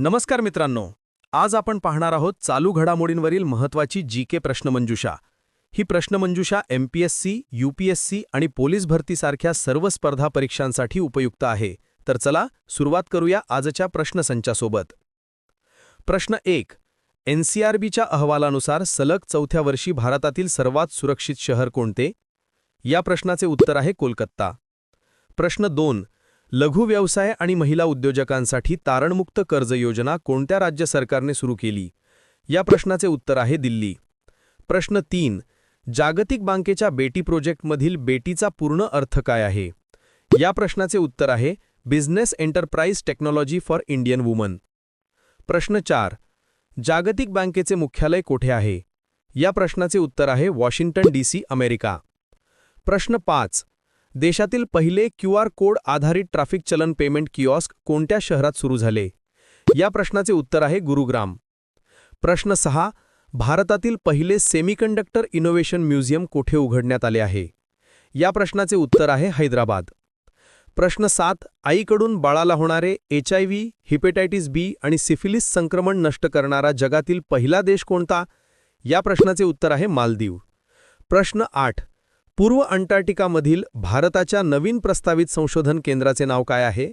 नमस्कार मित्रांनो आज आपण पाहणार आहोत चालू घडामोडींवरील महत्त्वाची जी के प्रश्नमंजुषा. ही प्रश्नमंजुषा M P S C U P S C आणि पोलीस भरतीसारख्या सर्व स्पर्धा परीक्षांसाठी उपयुक्त आहे. तर चला सुरुवात करूया आजच्या प्रश्नसंचासोबत. प्रश्न एक एन सी आर बीच्या अहवालानुसार सलग चौथ्या वर्षी भारतातील सर्वात सुरक्षित शहर कोणते? या प्रश्नाचे उत्तर आहे कोलकाता. प्रश्न दोन लघु व्यवसाय आणि महिला उद्योजकांसाठी तारणमुक्त कर्ज योजना कोणत्या राज्य सरकारने सुरू केली? या प्रश्नाचे उत्तर आहे दिल्ली. प्रश्न तीन जागतिक बँकेच्या बेटी प्रोजेक्टमधील बेटीचा पूर्ण अर्थ काय आहे? या प्रश्नाचे उत्तर आहे business enterprise technology for Indian woman. प्रश्न चार जागतिक बँकेचे मुख्यालय कोठे आहे? या प्रश्नाचे उत्तर आहे वॉशिंग्टन डी सी अमेरिका. प्रश्न पाच देशातील पहिले क्यू आर कोड आधारित ट्रॅफिक चलन पेमेंट किऑस्क कोणत्या शहरात सुरू झाले? या प्रश्नाचे उत्तर आहे गुरुग्राम. प्रश्न सहा भारतातील पहिले सेमीकंडक्टर इनोव्हेशन म्युझियम कोठे उघडण्यात आले आहे? या प्रश्नाचे उत्तर आहे हैदराबाद. प्रश्न सात आईकडून बाळाला होणारे H I V hepatitis B आणि सिफिलिस संक्रमण नष्ट करणारा जगातील पहिला देश कोणता? या प्रश्नाचे उत्तर आहे मालदीव. प्रश्न आठ पूर्व अंटार्क्टिकामधील भारताच्या नवीन प्रस्तावित संशोधन केंद्राचे नाव काय आहे?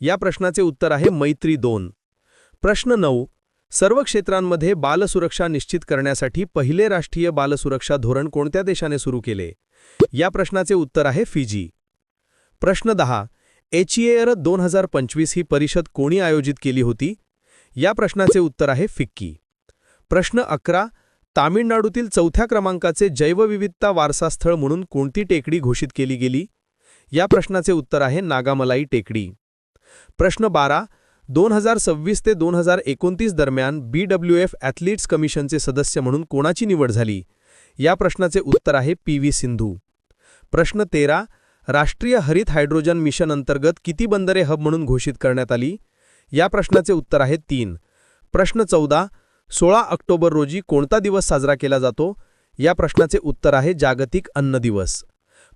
या प्रश्नाचे उत्तर आहे मैत्री दोन. प्रश्न नऊ. सर्व क्षेत्रांमध्ये बालसुरक्षा निश्चित करण्यासाठी पहिले राष्ट्रीय बालसुरक्षा धोरण कोणत्या देशाने सुरू केले? या प्रश्नाचे उत्तर आहे फिजी. प्रश्न दहा. एचईएर दोन हजार पंचवीस ही परिषद कोणी आयोजित केली होती? या प्रश्नाचे उत्तर आहे फिक्की. प्रश्न अकरा. तामिळनाडूतील चौथ्या क्रमांकाचे जैवविविधता वारसास्थळ म्हणून कोणती टेकडी घोषित केली गेली? या प्रश्नाचे उत्तर आहे नागामलाई टेकडी. प्रश्न बारा दोन हजार सव्वीस ते दोन हजार एकोणतीस दरम्यान बी डब्ल्यू एफ ॲथलीट्स कमिशनचे सदस्य म्हणून कोणाची निवड झाली? या प्रश्नाचे उत्तर आहे पी व्ही सिंधू. प्रश्न तेरा राष्ट्रीय हरित हायड्रोजन मिशन अंतर्गत किती बंदरे हब म्हणून घोषित करण्यात आली? या प्रश्नाचे उत्तर आहे तीन. प्रश्न चौदा सोळा ऑक्टोबर रोजी कोणता दिवस साजरा केला जातो? या प्रश्नाचे उत्तर आहे जागतिक अन्न दिवस.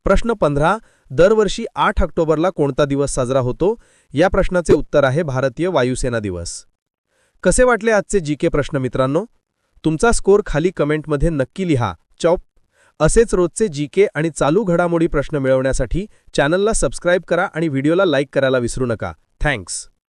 प्रश्न पंधरा दरवर्षी आठ ऑक्टोबरला कोणता दिवस साजरा होतो? या प्रश्नाचे उत्तर आहे भारतीय वायुसेना दिवस. कसे वाटले आजचे जी के प्रश्न मित्रांनो? तुमचा स्कोर खाली कमेंटमध्ये नक्की लिहा. चॉप. असेच रोजचे जी के आणि चालू घडामोडी प्रश्न मिळवण्यासाठी चॅनलला सबस्क्राईब करा आणि व्हिडिओला लाईक करायला विसरू नका. थँक्स.